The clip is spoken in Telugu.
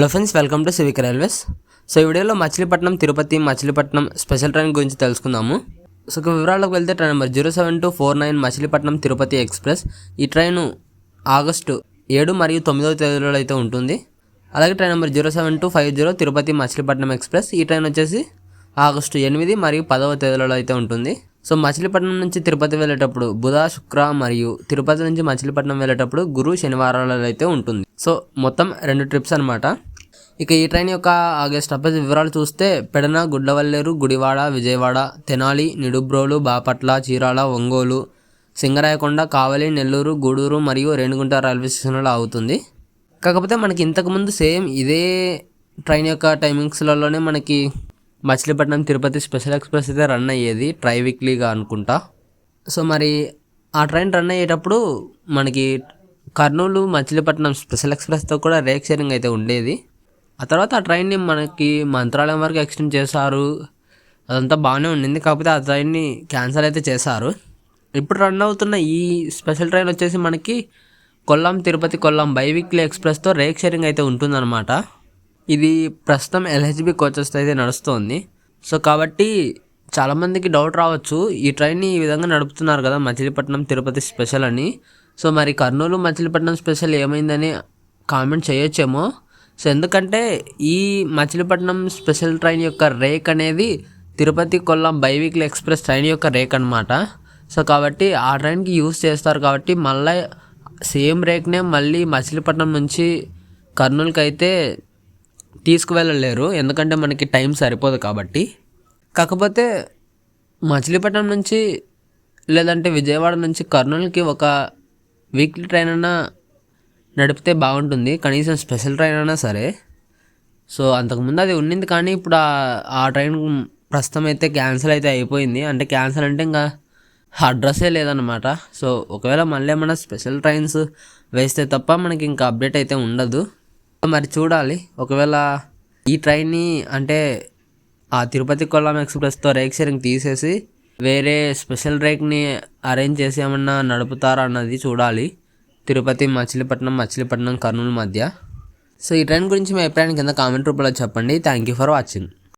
Hello friends welcome to civic railways. So ఈ వీడియోలో మచిలీపట్నం తిరుపతి మచిలీపట్నం స్పెషల్ ట్రైన్ గురించి తెలుసుకుందాము. సో వివరాలకు వెళ్తే train number zero seven two four nine Machilipatnam Tirupati express. ఈ ట్రైన్ ఆగస్టు ఏడు మరియు తొమ్మిదవ తేదీలో అయితే ఉంటుంది. అలాగే train number zero seven two five zero Tirupati Machilipatnam express. ఈ ట్రైన్ వచ్చేసి ఆగస్టు ఎనిమిది మరియు పదవ తేదీలలో అయితే ఉంటుంది. సో మచిలీపట్నం నుంచి తిరుపతి వెళ్ళేటప్పుడు బుధ శుక్ర మరియు తిరుపతి నుంచి మచిలీపట్నం వెళ్ళేటప్పుడు గురు శనివారాలలో అయితే ఉంటుంది. సో మొత్తం రెండు ట్రిప్స్ అనమాట ఇక ఈ ట్రైన్ యొక్క ఆగే స్టాపేజ్ వివరాలు చూస్తే పెడన గుడ్లవల్లేరు గుడివాడ విజయవాడ తెనాలి నిడుబ్రోలు బాపట్ల చీరాల ఒంగోలు సింగరాయకొండ కావలి నెల్లూరు గూడూరు మరియు రేణిగుంట రైల్వే స్టేషన్లో అవుతుంది కాకపోతే మనకి ఇంతకుముందు సేమ్ ఇదే ట్రైన్ యొక్క టైమింగ్స్లలోనే మనకి మచిలీపట్నం తిరుపతి స్పెషల్ ఎక్స్ప్రెస్ అయితే రన్ అయ్యేది ట్రై వీక్లీగా అనుకుంటా. సో మరి ఆ ట్రైన్ రన్ అయ్యేటప్పుడు మనకి కర్నూలు మచిలీపట్నం స్పెషల్ ఎక్స్ప్రెస్తో కూడా రేక్ షేరింగ్ అయితే ఉండేది. ఆ తర్వాత ఆ ట్రైన్ని మనకి మంత్రాలయం వరకు ఎక్స్టెండ్ చేశారు. అదంతా బాగానే ఉండింది. కాకపోతే ఆ ట్రైన్ని క్యాన్సిల్ అయితే చేశారు. ఇప్పుడు రన్ అవుతున్న ఈ స్పెషల్ ట్రైన్ వచ్చేసి మనకి కొల్లం తిరుపతి కొల్లం బైవీక్లీ ఎక్స్ప్రెస్తో రేక్ షేరింగ్ అయితే ఉంటుందన్నమాట. ఇది ప్రస్తుతం ఎల్హెచ్బి కోచెస్తో అయితే నడుస్తుంది. సో కాబట్టి చాలామందికి డౌట్ రావచ్చు. ఈ ట్రైన్ని ఈ విధంగా నడుపుతున్నారు కదా మచిలీపట్నం తిరుపతి స్పెషల్ అని. సో మరి కర్నూలు మచిలీపట్నం స్పెషల్ ఏమైందని కామెంట్ చేయొచ్చేమో. సో ఎందుకంటే ఈ మచిలీపట్నం స్పెషల్ ట్రైన్ యొక్క రేక్ అనేది Tirupati Kollam biweekly express train యొక్క రేక్ అనమాట సో కాబట్టి ఆ ట్రైన్కి యూస్ చేస్తారు కాబట్టి మళ్ళీ సేమ్ రేక్నే మళ్ళీ మచిలీపట్నం నుంచి కర్నూలుకి అయితే తీసుకువెళ్ళలేరు. ఎందుకంటే మనకి టైం సరిపోదు కాబట్టి. కాకపోతే మచిలీపట్నం నుంచి లేదంటే విజయవాడ నుంచి కర్నూలుకి ఒక వీక్లీ ట్రైన్ అయినా నడిపితే బాగుంటుంది. కనీసం స్పెషల్ ట్రైన్ అయినా సరే. సో అంతకుముందు అది ఉండింది కానీ ఇప్పుడు ఆ ట్రైన్ ప్రస్తుతం అయితే క్యాన్సిల్ అయితే అయిపోయింది. అంటే క్యాన్సిల్ అంటే ఇంకా అడ్రస్సే లేదనమాట సో ఒకవేళ మళ్ళీ ఏమైనా స్పెషల్ ట్రైన్స్ వేస్తే తప్ప మనకి ఇంకా అప్డేట్ అయితే ఉండదు. మరి చూడాలి. ఒకవేళ ఈ ట్రైన్ని అంటే ఆ తిరుపతి కొల్లాం ఎక్స్ప్రెస్తో రేక్ షేరింగ్ తీసేసి వేరే స్పెషల్ రేక్ని అరేంజ్ చేసి ఏమన్నా నడుపుతారా అన్నది చూడాలి. తిరుపతి మచిలీపట్నం మచిలీపట్నం కర్నూలు మధ్య. సో ఈ ట్రైన్ గురించి మీ అభిప్రాయం కింద కామెంట్ రూపంలో చెప్పండి. Thank you for watching